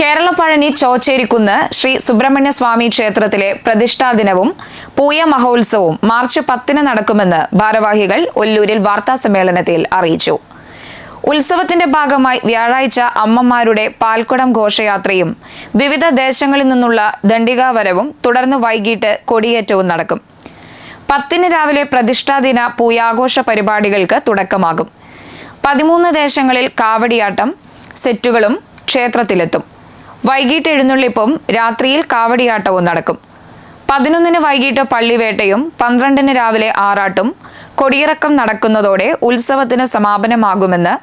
കേരള പഴനി ചോച്ചേരിക്കുന്ന് ശ്രീ സുബ്രഹ്മണ്യ സ്വാമി ക്ഷേത്രത്തിലെ പ്രതിഷ്ഠാ ദിനവും പൂയ മഹോത്സവവും മാർച്ച് പത്തിന് നടക്കുമെന്ന് ഭാരവാഹികൾ ഒല്ലൂരിൽ വാർത്താ സമ്മേളനത്തിൽ അറിയിച്ചു. ഉത്സവത്തിന്റെ ഭാഗമായി വ്യാഴാഴ്ച അമ്മമാരുടെ പാൽക്കുടം ഘോഷയാത്രയും വിവിധ ദേശങ്ങളിൽ നിന്നുള്ള ദണ്ഡികാവരവും തുടർന്ന് വൈകിട്ട് കൊടിയേറ്റവും നടക്കും. പത്തിന് രാവിലെ പ്രതിഷ്ഠാദിന പൂയാഘോഷ പരിപാടികൾക്ക് തുടക്കമാകും. പതിമൂന്ന് ദേശങ്ങളിൽ കാവടിയാട്ടം സെറ്റുകളും ക്ഷേത്രത്തിലെത്തും. വൈകിട്ട് എഴുന്നള്ളിപ്പും രാത്രിയിൽ കാവടിയാട്ടവും നടക്കും. പതിനൊന്നിന് വൈകിട്ട് പള്ളിവേട്ടയും പന്ത്രണ്ടിന് രാവിലെ ആറാട്ടും കൊടിയിറക്കം നടക്കുന്നതോടെ ഉത്സവത്തിന് സമാപനമാകുമെന്ന്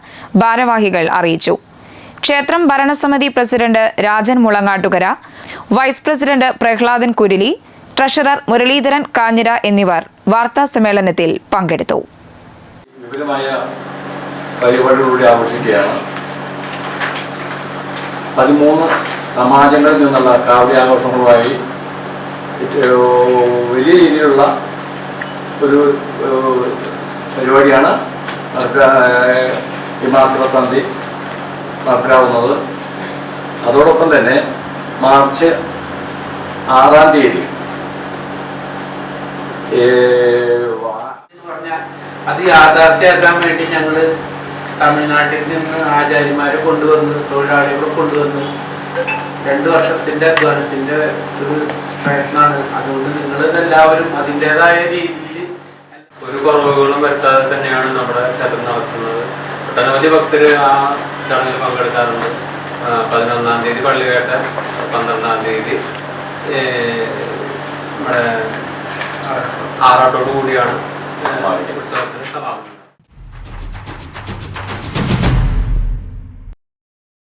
ഭാരവാഹികൾ അറിയിച്ചു. ക്ഷേത്രം ഭരണസമിതി president Rajan Mulangattukara vice president Prahladan Kuruli treasurer Muraleedharan Kanjira എന്നിവർ വാർത്താ സമ്മേളനത്തിൽ പങ്കെടുത്തു. ആഘോഷിക്കുകയാണ് പതിമൂന്ന് സമാജങ്ങളിൽ നിന്നുള്ള കാവ്യ ആഘോഷങ്ങളുമായി വലിയ രീതിയിലുള്ള ഒരു പരിപാടിയാണ് ഈ മാർച്ച് പത്താം തീയതി നടപ്പിലാവുന്നത്. അതോടൊപ്പം തന്നെ മാർച്ച് ആറാം തീയതി അത് യാഥാർത്ഥ്യമാക്കാൻ വേണ്ടി ഞങ്ങൾ തമിഴ്നാട്ടിൽ നിന്ന് ആചാര്യന്മാരെ കൊണ്ടുവന്ന് തൊഴിലാളികളെ കൊണ്ടുവന്ന് രണ്ട് വർഷത്തിന്റെ അധ്വാനത്തിന്റെ ഒരു പ്രയത്നമാണ്. അതുകൊണ്ട് നിങ്ങൾ എല്ലാവരും അതിന്റെതായ രീതിയിൽ ഒരു കുറവുകളും വരുത്താതെ തന്നെയാണ് നമ്മുടെ ക്ഷേത്രം നടത്തുന്നത്. ഒട്ടനവധി ഭക്തർ ആ ചടങ്ങിൽ പങ്കെടുക്കാറുണ്ട്. പതിനൊന്നാം തീയതി പള്ളിവേട്ട പന്ത്രണ്ടാം തീയതി നമ്മുടെ ആറാട്ടോടു കൂടിയാണ് ഉത്സവത്തിന് സമാപനം.